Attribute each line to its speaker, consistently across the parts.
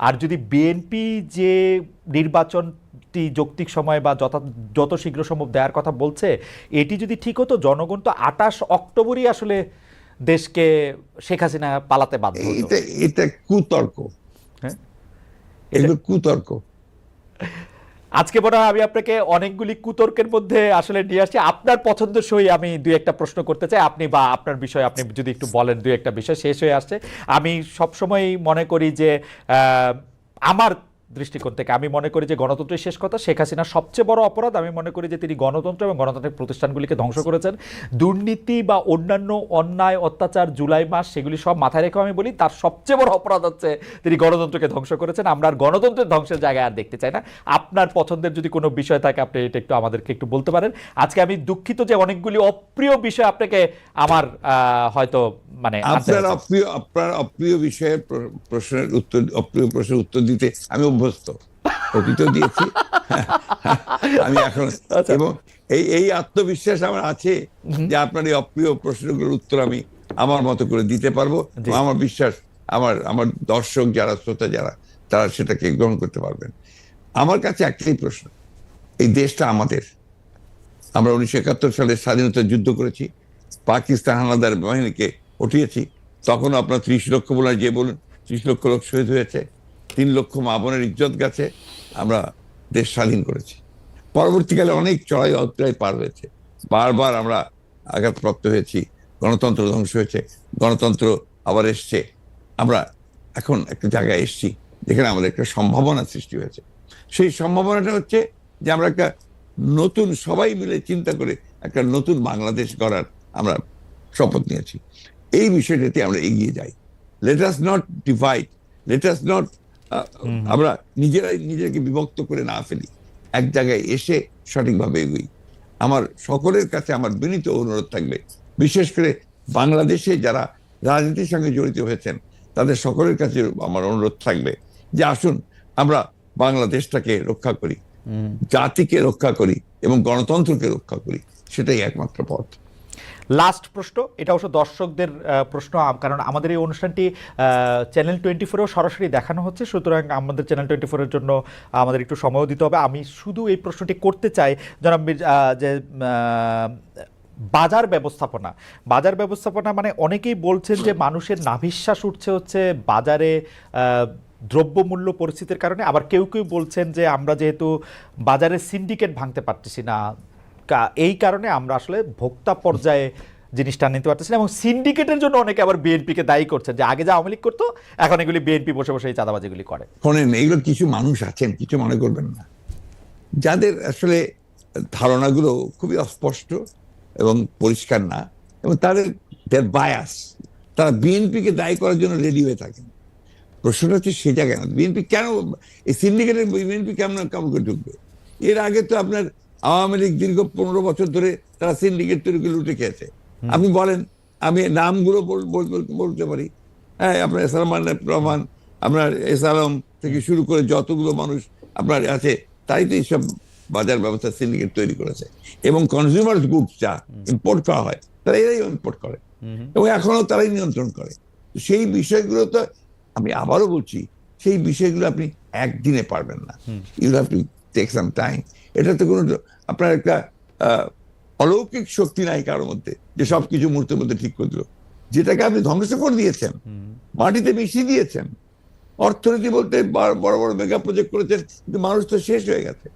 Speaker 1: আর যদি বিএনপি যে নির্বাচনটি যৌক্তিক সময় বা যত যত শীঘ্র সম্ভব দেওয়ার কথা বলছে এটি যদি ঠিক হতো জনগণ তো আঠাশ অক্টোবরই আসলে দেশকে শেখ হাসিনা পালাতে বাধ্য
Speaker 2: এটা কুতর্ক।
Speaker 1: হ্যাঁ?
Speaker 2: এটা কুতর্ক।
Speaker 1: আজকে মনে হয় আমি আপনাকে অনেকগুলি কুতর্কের মধ্যে আসলে নিয়ে আসছি। আপনার পছন্দসই আমি দুই একটা প্রশ্ন করতে চাই। আপনি বা আপনার বিষয়ে আপনি যদি একটু বলেন দুই একটা বিষয়, শেষ হয়ে আসছে। আমি সবসময় মনে করি যে আমার দৃষ্টিকোণ থেকে। আমি মনে করি যে গণতন্ত্রের শেষ কথা শেখ হাসিনার সবচেয়ে বড় অপরাধ। আমি মনে করি যে তিনি গণতন্ত্র এবং গণতান্ত্রিক প্রতিষ্ঠানগুলিকে ধ্বংস করেছেন। দুর্নীতি বা অন্যান্য অন্যায় অত্যাচার জুলাই মাস সেগুলি সব মাথায় রেখে আমি বলি তার সবচেয়ে বড় অপরাধ হচ্ছে তিনি গণতন্ত্রকে ধ্বংস করেছেন। আমরা আর গণতন্ত্রের ধ্বংসের জায়গায় আর দেখতে চাই না। আপনার পছন্দের যদি কোনো বিষয় থাকে আপনি এটা একটু আমাদেরকে একটু বলতে পারেন। আজকে আমি দুঃখিত যে অনেকগুলি অপ্রিয় বিষয় আপনাকে আমার হয়তো মানে
Speaker 2: আপনার। অপ্রিয় আপনার অপ্রিয় বিষয়ের প্রশ্নের উত্তর অপ্রিয় প্রশ্নের উত্তর দিতে আমি অভ্যস্ত। অতীত দিয়েছি। আমি এখন
Speaker 1: আচ্ছা।
Speaker 2: এবং এই এই আত্মবিশ্বাস আমার আছে যে আপনার এই অপ্রিয় প্রশ্নগুলোর উত্তর আমি আমার মতো করে দিতে পারব। আমার বিশ্বাস আমার আমার দর্শক যারা শ্রোতা যারা তারা সেটাকে গ্রহণ করতে পারবেন। আমার কাছে একটাই প্রশ্ন এই দেশটা আমাদের। আমরা উনিশশো একাত্তর সালে স্বাধীনতা যুদ্ধ করেছি পাকিস্তান হানাদার বাহিনীকে উঠিয়েছি তখন আপনার ত্রিশ লক্ষ বলে যে বলুন ত্রিশ লক্ষ লোক শহীদ হয়েছে। তিন লক্ষ মা বোনের ইজ্জত গেছে, আমরা দেশ স্বাধীন করেছি। পরবর্তীকালে অনেক চড়াই অত্যায় পার হয়েছে। বারবার আমরা আঘাতপ্রাপ্ত হয়েছি, গণতন্ত্র ধ্বংস হয়েছে, গণতন্ত্র আবার এসছে। আমরা এখন একটা জায়গায় এসছি, যেখানে আমাদের একটা সম্ভাবনা সৃষ্টি হয়েছে। সেই সম্ভাবনাটা হচ্ছে যে আমরা একটা নতুন, সবাই মিলে চিন্তা করে একটা নতুন বাংলাদেশ গড়ার আমরা শপথ নিয়েছি। এই বিষয়টাতে আমরা এগিয়ে যাই। Let us not divide let us not আমরা নিজেরাই নিজেকে বিভক্ত করে না ফেলি। এক জায়গায় এসে সঠিকভাবে এগোই। আমার সকলের কাছে আমার বিনীত অনুরোধ থাকবে বিশেষ করে বাংলাদেশে যারা রাজনীতির সঙ্গে জড়িত হয়েছেন তাদের সকলের কাছে আমার অনুরোধ থাকবে যে আসুন আমরা বাংলাদেশটাকে রক্ষা করি জাতিকে রক্ষা করি এবং গণতন্ত্রকে রক্ষা করি সেটাই একমাত্র পথ।
Speaker 1: লাস্ট প্রশ্ন, এটা অবশ্য দর্শকদের প্রশ্ন কারণ আমাদের এই অনুষ্ঠানটি চ্যানেল টোয়েন্টি ফোরেও সরাসরি দেখানো হচ্ছে, সুতরাং আমাদের চ্যানেল টোয়েন্টি ফোরের জন্য আমাদের একটু সময়ও দিতে হবে। আমি শুধু এই প্রশ্নটি করতে চাই, জনাব যে বাজার ব্যবস্থাপনা। বাজার ব্যবস্থাপনা মানে অনেকেই বলছেন যে মানুষের নাভিশ্বাস উঠছে হচ্ছে বাজারে দ্রব্যমূল্য পরিস্থিতির কারণে। আবার কেউ কেউ বলছেন যে আমরা যেহেতু বাজারের সিন্ডিকেট ভাঙতে পারতেছি না এই কারণে আমরা আসলে ভোক্তা পর্যায়ে জিনিসটা নিতে পারতেছি এবং সিন্ডিকেটের জন্য অনেকে আবার বিএনপিকে দায়ী করছেন যে আগে যা আওয়ামী লীগ করতো, এখন এগুলি বিএনপি বসে বসে এই চাঁদাবাজিগুলি করে।
Speaker 2: শোনেন এইগুলো কিছু মানুষ আছেন, কিছু মনে করবেন না। যাদের আসলে ধারণাগুলো খুবই অস্পষ্ট এবং পরিষ্কার না এবং তাদের দেয়ার বায়াস তারা বিএনপিকে দায়ী করার জন্য রেডি হয়ে থাকেন। প্রশ্নটা হচ্ছে সে জায়গায় বিএনপি কেন, এই সিন্ডিকেটের বিএনপি কেমন করে ঢুকবে? এর আগে তো আপনার আওয়ামী লীগ দীর্ঘ পনেরো বছর ধরে তারা সিন্ডিকেট তৈরি করে লুটে খেয়েছে। আপনি বলেন আমি নামগুলো বল- বল- বল- বলতে পারি। হ্যাঁ আপনার সালমান রহমান আপনার এস আলম থেকে শুরু করে যতগুলো মানুষ আপনার আছে তাই তো এইসব বাজার ব্যবস্থা সিন্ডিকেট তৈরি করেছে। এবং কনজিউমার গুডস যা ইম্পোর্ট করা হয় তারা এরাই ইম্পোর্ট করে। এবং এখনও তারাই নিয়ন্ত্রণ করে। সেই বিষয়গুলো তো আমি আবারও বলছি সেই বিষয়গুলো আপনি একদিনে পারবেন না। You have to take some time এটা তো কোনো আপনার একটা অলৌকিক শক্তি নাই কারোর মধ্যে যে সবকিছু মুহূর্তের মধ্যে ঠিক করে দিল। যেটাকে আপনি ধ্বংস করে দিয়েছেন মাটিতে মিশিয়ে দিয়েছেন। অর্থনীতি বলতে বড় বড় মেগা প্রজেক্ট করেছেন কিন্তু মানুষ তো শেষ হয়ে গেছে।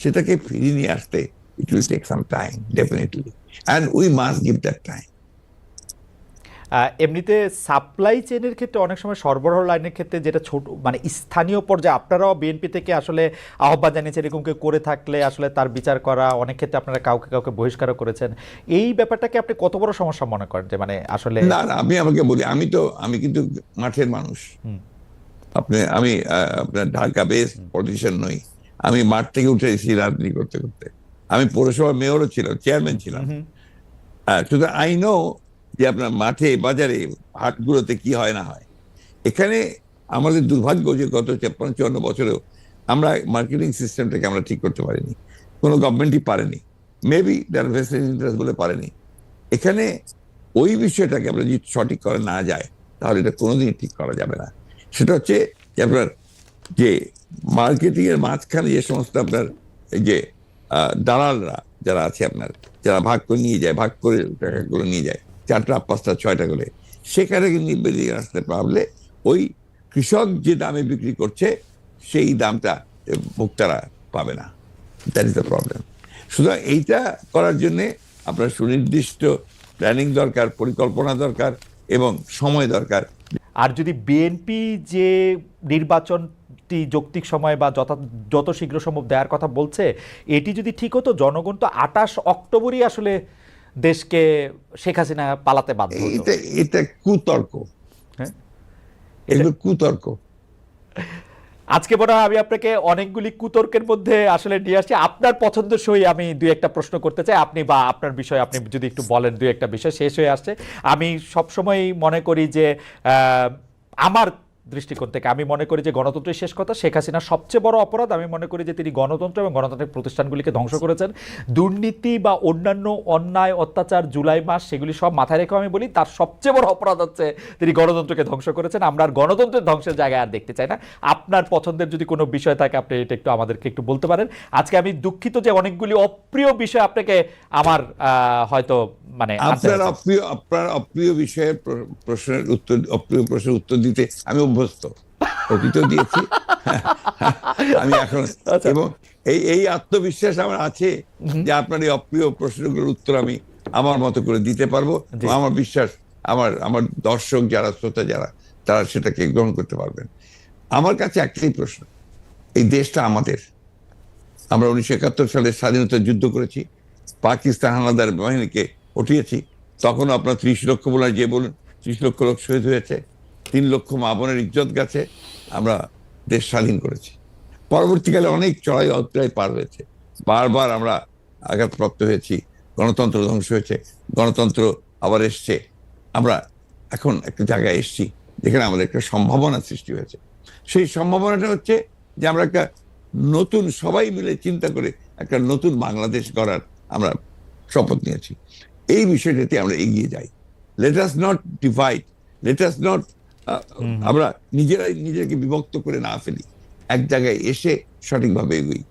Speaker 2: সেটাকে ফিরিয়ে নিয়ে আসতে it will take some time definitely and we must give that time
Speaker 1: এমনিতে সাপ্লাই চেনের ক্ষেত্রে অনেক সময় সরবরাহ লাইনের ক্ষেত্রে যেটা ছোট মানে স্থানীয় পর্যায়ে আপনারাও বিএনপি থেকে আসলে আহ্বান জানিয়েছেন এরকম কেউ করে থাকলে আসলে তার বিচার করা অনেক ক্ষেত্রে আপনারা কাউকে কাউকে বহিষ্কারও করেছেন। এই ব্যাপারটাকে আপনি কত বড় সমস্যা মনে করেন যে মানে আসলে
Speaker 2: না না আমি আমাকে বলি আমি তো আমি কিন্তু মাঠের মানুষ। আপনি আমি আপনার ঢাকা বেস পলিটিশিয়ান নই। আমি মাঠ থেকে উঠে এসেছি রাজনীতি করতে করতে। আমি পৌরসভার মেয়রও ছিলাম চেয়ারম্যান ছিলাম। শুধু আই নো যে আপনার মাঠে, বাজারে, হাটগুলোতে কি হয়, না হয়। এখানে আমাদের দুর্ভাগ্য যে গত তেপ্পান্ন চুয়ান্ন বছরেও আমরা মার্কেটিং সিস্টেমটাকে আমরা ঠিক করতে পারিনি। কোনো গভর্নমেন্টই পারেনি। মেবি ভেস্টেড ইন্টারেস্ট বলে পারেনি। এখানে ওই বিষয়টাকে আমরা যদি সঠিক করা না যায়, তাহলে এটা কোনোদিনই ঠিক করা যাবে না। সেটা হচ্ছে যে আপনার যে মার্কেটিংয়ের মাঝখানে যে সমস্ত আপনার এই যে দালালরা যারা আছে আপনার, যারা ভাগ করে নিয়ে যায়, ভাগ করে টাকাগুলো নিয়ে যায় চারটা, পাঁচটা, ছয়টা করে সেখানে কিন্তু বেরিয়ে আসতে পারলে ওই কৃষক যে দামে বিক্রি করছে, সেই দামটা ভোক্তারা পাবে না। দ্যাট ইজ দ্য প্রবলেম সুতরাং এইটা করার জন্যে আপনার সুনির্দিষ্ট প্ল্যানিং দরকার, পরিকল্পনা দরকার এবং সময় দরকার।
Speaker 1: আর যদি বিএনপি যে নির্বাচনটি যৌক্তিক সময় বা যত যত শীঘ্র সম্ভব দেওয়ার কথা বলছে, এটি যদি ঠিক হতো, জনগণ তো আঠাশ অক্টোবরই আসলে দেশকে শেখ হাসিনা পালাতে বাধ্য
Speaker 2: এটা এটা কুতর্ক।
Speaker 1: হ্যাঁ?
Speaker 2: এগুলো কুতর্ক।
Speaker 1: আজকে মনে হয় আমি আপনাকে অনেকগুলি কুতর্কের মধ্যে আসলে নিয়ে আসছি। আপনার পছন্দসই আমি দুই একটা প্রশ্ন করতে চাই। আপনি বা আপনার বিষয় আপনি যদি একটু বলেন দুই একটা বিষয় শেষ হয়ে আসছে। আমি সবসময় মনে করি যে আমার দৃষ্টিকোণ থেকে। আমি মনে করি যে গণতন্ত্রের শেষ কথা শেখ হাসিনার সবচেয়ে বড় অপরাধ। আমি মনে করি যে তিনি গণতন্ত্র এবং গণতান্ত্রিক প্রতিষ্ঠানগুলিকে ধ্বংস করেছেন। দুর্নীতি বা অন্যান্য অন্যায় অত্যাচার জুলাই মাস সেগুলি সব মাথায় রেখে আমি বলি তার সবচেয়ে বড় অপরাধ হচ্ছে তিনি গণতন্ত্রকে ধ্বংস করেছেন। আমরা আর গণতন্ত্রের ধ্বংসের জায়গায় আর দেখতে চাই না। আপনার পছন্দের যদি কোনো বিষয় থাকে আপনি এটা একটু আমাদেরকে একটু বলতে পারেন। আজকে আমি দুঃখিত যে অনেকগুলি অপ্রিয় বিষয় আপনাকে আমার আহ, হয়তো মানে
Speaker 2: আপনার। অপ্রিয় আপনার অপ্রিয় বিষয়ের প্রশ্নের উত্তর অপ্রিয় প্রশ্নের উত্তর দিতে আমি অভ্যস্ত অতীতও দিয়েছি। আমি এখন
Speaker 1: আচ্ছা।
Speaker 2: এবং এই এই আত্মবিশ্বাস আমার আছে যে আপনার এই অপ্রিয় প্রশ্নগুলোর উত্তর আমি আমার মতো করে দিতে পারব। আমার বিশ্বাস আমার আমার দর্শক যারা শ্রোতা যারা তারা সেটাকে গ্রহণ করতে পারবেন। আমার কাছে একটাই প্রশ্ন এই দেশটা আমাদের। আমরা উনিশশো একাত্তর সালে স্বাধীনতা যুদ্ধ করেছি পাকিস্তান হানাদার বাহিনীকে উঠিয়েছি তখন আপনার ত্রিশ লক্ষ বলার যে বলুন ত্রিশ লক্ষ লোক শহীদ হয়েছে। তিন লক্ষ মা বোনের ইজ্জত গেছে, আমরা দেশ স্বাধীন করেছি। পরবর্তীকালে অনেক চড়াই অত্যায় পার হয়েছে। বারবার আমরা আঘাতপ্রাপ্ত হয়েছি, গণতন্ত্র ধ্বংস হয়েছে, গণতন্ত্র আবার এসছে। আমরা এখন একটা জায়গায় এসছি, যেখানে আমাদের একটা সম্ভাবনা সৃষ্টি হয়েছে। সেই সম্ভাবনাটা হচ্ছে যে আমরা একটা নতুন, সবাই মিলে চিন্তা করে একটা নতুন বাংলাদেশ গড়ার আমরা শপথ নিয়েছি। এই বিষয়টাতে আমরা এগিয়ে যাই। Let us not divide let us not আমরা নিজেরাই নিজেকে বিভক্ত করে না ফেলি। এক জায়গায় এসে সঠিকভাবে এগোই।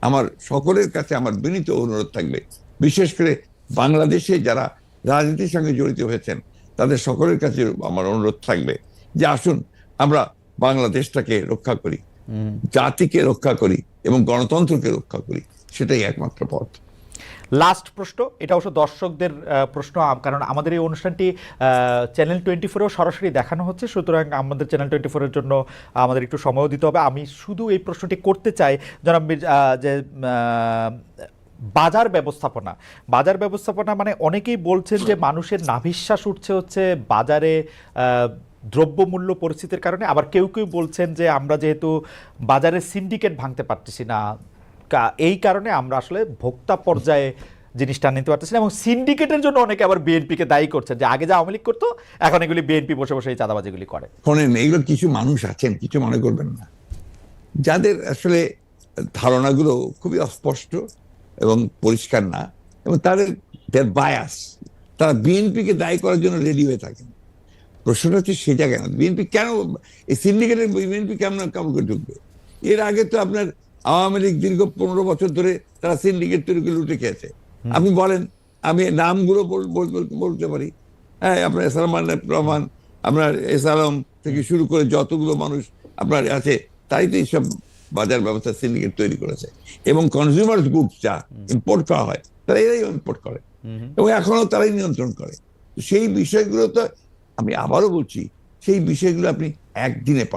Speaker 2: আমার সকলের কাছে আমার বিনীত অনুরোধ থাকবে বিশেষ করে বাংলাদেশে যারা রাজনীতির সঙ্গে জড়িত হয়েছেন তাদের সকলের কাছে আমার অনুরোধ থাকবে যে আসুন আমরা বাংলাদেশটাকে রক্ষা করি জাতিকে রক্ষা করি এবং গণতন্ত্রকে রক্ষা করি। সেটাই একমাত্র পথ।
Speaker 1: লাস্ট প্রশ্ন, এটা অবশ্য দর্শকদের প্রশ্ন কারণ আমাদের এই অনুষ্ঠানটি চ্যানেল টোয়েন্টি ফোরেও সরাসরি দেখানো হচ্ছে, সুতরাং আমাদের চ্যানেল টোয়েন্টি ফোরের জন্য আমাদের একটু সময়ও দিতে হবে। আমি শুধু এই প্রশ্নটি করতে চাই, জনাব যে বাজার ব্যবস্থাপনা। বাজার ব্যবস্থাপনা মানে অনেকেই বলছেন যে মানুষের নাভিশ্বাস উঠছে হচ্ছে বাজারে দ্রব্যমূল্য পরিস্থিতির কারণে। আবার কেউ কেউ বলছেন যে আমরা যেহেতু বাজারে সিন্ডিকেট ভাঙতে পারতেছি না এই কারণে আমরা আসলে ভোক্তা পর্যায়ে জিনিসটা নিতে পারতেছি এবং সিন্ডিকেটের জন্য অনেকে আবার বিএনপিকে দায়ী করছেন যে আগে যা আওয়ামী লীগ করতো, এখন এগুলি বিএনপি বসে বসে এই চাঁদাবাজিগুলি করে।
Speaker 2: শোনেন, এগুলো কিছু মানুষ আছেন, কিছু মনে করবেন না। যাদের আসলে ধারণাগুলো খুবই অস্পষ্ট এবং পরিষ্কার না, এবং তাদের দের বায়াস তারা বিএনপিকে দায়ী করার জন্য রেডি হয়ে থাকেন। প্রশ্নটা হচ্ছে সে জায়গায় বিএনপি কেন, এই সিন্ডিকেটের বিএনপি কেমন কেমন করে ঢুকবে? এর আগে তো আপনার আওয়ামী লীগ দীর্ঘ পনেরো বছর ধরে তারা সিন্ডিকেট তৈরি করে লুটে খেয়েছে। আপনি বলেন আমি নামগুলো বল- বল- বল- বলতে পারি। হ্যাঁ আপনার সালমান রহমান আপনার এস আলম থেকে শুরু করে যতগুলো মানুষ আপনার আছে তাই তো এইসব বাজার ব্যবস্থা সিন্ডিকেট তৈরি করেছে। এবং কনজিউমার গুডস যা ইম্পোর্ট করা হয় তারা এরাই ইম্পোর্ট করে। এবং এখনও তারাই নিয়ন্ত্রণ করে। সেই বিষয়গুলো তো আমি আবারও বলছি সেই বিষয়গুলো আপনি একদিনে পার